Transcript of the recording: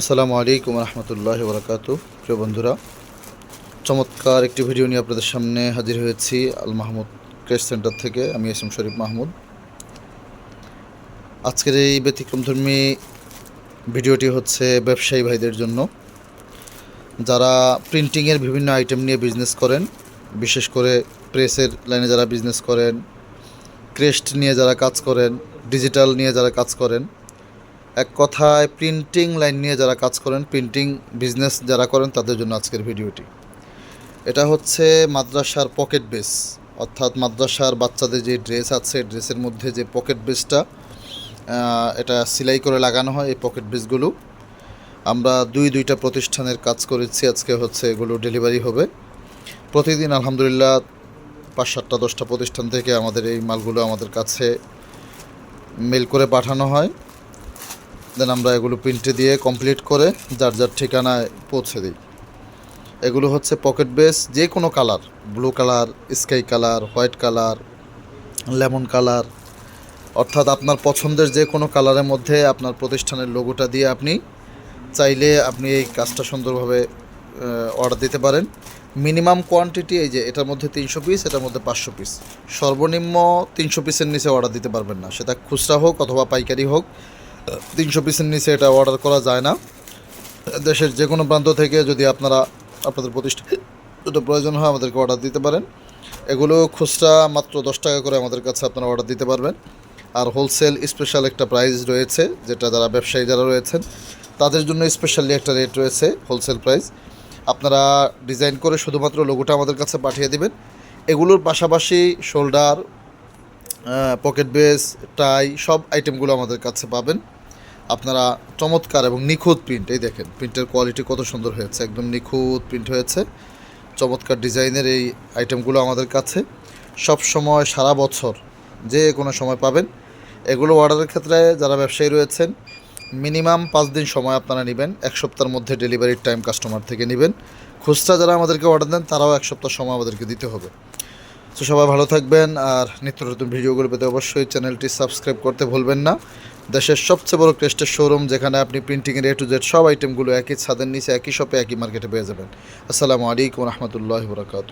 আসসালামু আলাইকুম রহমতুল্লাহ বরকাত প্রিয় বন্ধুরা, চমৎকার একটি ভিডিও নিয়ে আপনাদের সামনে হাজির হয়েছি আল মাহমুদ ক্রেস সেন্টার থেকে, আমি এস এম শরীফ মাহমুদ। আজকের এই ব্যতিক্রমধর্মী ভিডিওটি হচ্ছে ব্যবসায়ী ভাইদের জন্য। যারা প্রিন্টিংয়ের বিভিন্ন আইটেম নিয়ে বিজনেস করেন, বিশেষ করে প্রেসের লাইনে যারা বিজনেস করেন, ক্রেস্ট নিয়ে যারা কাজ করেন ডিজিটাল নিয়ে যারা কাজ করেন এক কথায় প্রিন্টিং লাইন নিয়ে যারা কাজ করেন প্রিন্টিং বিজনেস যারা করেন, তাদের জন্য আজকের ভিডিওটি। এটা হচ্ছে মাদ্রাসার পকেট বেস অর্থাৎ মাদ্রাসার বাচ্চাদের যে ড্রেস আছে ড্রেসের মধ্যে যে পকেট বেসটা এটা সেলাই করে লাগানো হয় এই পকেট বেসগুলো আমরা দুই দুইটা প্রতিষ্ঠানের কাজ করেছি, আজকে হচ্ছে এগুলো ডেলিভারি হবে। প্রতিদিন আলহামদুলিল্লাহ পাঁচ সাতটা, দশটা প্রতিষ্ঠান থেকে আমাদের এই মালগুলো আমাদের কাছে মেল করে পাঠানো হয়। দেন আমরা এগুলো প্রিন্টে দিয়ে কমপ্লিট করে যার যার ঠিকানায় পৌঁছে দিই। এগুলো হচ্ছে পকেট বেস যে কোনো colour blue colour sky colour white colour lemon colour অর্থাৎ আপনার পছন্দের যে কোনো কালারের মধ্যে আপনার প্রতিষ্ঠানের লোগোটা দিয়ে আপনি চাইলে আপনি এই কাজটা সুন্দরভাবে অর্ডার দিতে পারেন। মিনিমাম কোয়ান্টিটি এই যে এটার মধ্যে তিনশো পিস এটার মধ্যে পাঁচশো পিস সর্বনিম্ন তিনশো পিসের নিচে অর্ডার দিতে পারবেন না। সেটা খুচরা হোক অথবা পাইকারি হোক। তিনশো পিসের নিচে এটা অর্ডার করা যায় না। দেশের যে কোনো প্রান্ত থেকে যদি আপনারা আপনাদের প্রতিষ্ঠান যদি প্রয়োজন হয় আমাদেরকে অর্ডার দিতে পারেন। এগুলো খুচরা মাত্র দশ টাকা করে আমাদের কাছে আপনারা অর্ডার দিতে পারবেন। আর হোলসেল স্পেশাল একটা প্রাইস রয়েছে, যেটা যারা ব্যবসায়ী যারা রয়েছেন, তাদের জন্য স্পেশালি একটা রেট রয়েছে হোলসেল প্রাইস আপনারা ডিজাইন করে শুধুমাত্র লোগোটা আমাদের কাছে পাঠিয়ে দিবেন। এগুলোর পাশাপাশি শোল্ডার পকেট বেস টাই সব আইটেমগুলো আমাদের কাছে পাবেন। আপনারা চমৎকার এবং নিখুঁত প্রিন্ট এই দেখেন প্রিন্টের কোয়ালিটি কত সুন্দর হয়েছে, একদম নিখুঁত প্রিন্ট হয়েছে। চমৎকার ডিজাইনের এই আইটেমগুলো আমাদের কাছে। সব সময়, সারা বছর, যে কোনো সময় পাবেন। এগুলো অর্ডারের ক্ষেত্রে যারা ব্যবসায়ী রয়েছেন মিনিমাম পাঁচ দিন সময় আপনারা নেবেন। এক সপ্তাহের মধ্যে ডেলিভারির টাইম কাস্টমার থেকে নেবেন। খুচরা যারা আমাদেরকে অর্ডার দেন, তারাও এক সপ্তাহ সময় আমাদেরকে দিতে হবে। তো সবাই ভালো থাকবেন আর নিত্য নতুন ভিডিওগুলো পেতে অবশ্যই চ্যানেলটি সাবস্ক্রাইব করতে ভুলবেন না। দেশের সবচেয়ে বড় ক্রেস্টের শোরুম যেখানে আপনি প্রিন্টিংয়ের এ টু জেড সব আইটেমগুলো একই ছাদের নিচে, একই শপে একই মার্কেটে পেয়ে যাবেন। আসসালামু আলাইকুম রহমতুল্লাহ বরাকাত